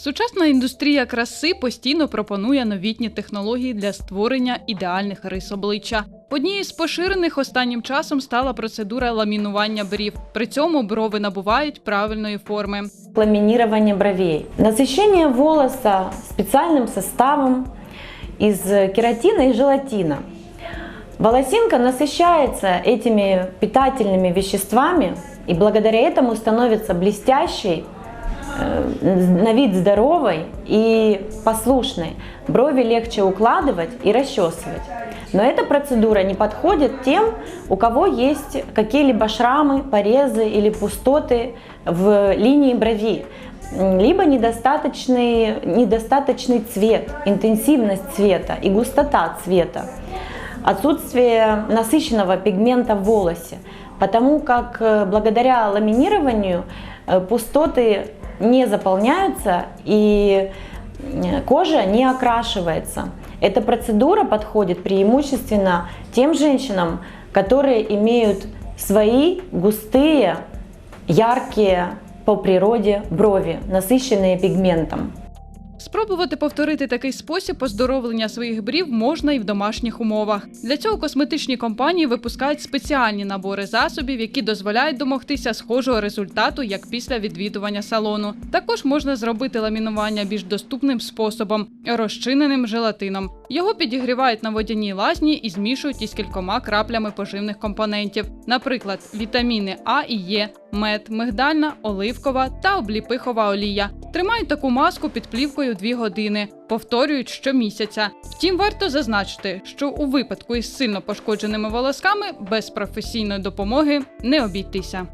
Сучасна індустрія краси постійно пропонує новітні технології для створення ідеальних рис обличчя. Однією з поширених останнім часом стала процедура ламінування брів. При цьому брови набувають правильної форми. ламинирование бровей. Насыщение волоса специальным составом из кератина и желатина. Волосинка насыщается этими питательными веществами и благодаря этому становится блестящей, э, на вид здоровой и послушной. Брови легче укладывать и расчесывать. Но эта процедура не подходит тем, у кого есть какие-либо шрамы, порезы или пустоты в линии брови, либо недостаточный, недостаточный цвет, интенсивность цвета и густота цвета, отсутствие насыщенного пигмента в волосе, потому как э, благодаря ламинированию э, пустоты не заполняются и э, кожа не окрашивается. Эта процедура подходит преимущественно тем женщинам, которые имеют свои густые, яркие по природе брови, насыщенные пигментом. Спробувати повторити такий спосіб оздоровлення своїх брів можна і в домашніх умовах. Для цього косметичні компанії випускають спеціальні набори засобів, які дозволяють домогтися схожого результату, як після відвідування салону. Також можна зробити ламінування більш доступним способом розчиненим желатином. Його підігрівають на водяній лазні і змішують із кількома краплями поживних компонентів, наприклад, вітаміни А і Е, мед, мигдальна, оливкова та обліпихова олія. Тримають таку маску під плівкою 2 години, повторюють щомісяця. Втім, варто зазначити, що у випадку із сильно пошкодженими волосками без професійної допомоги не обійтися.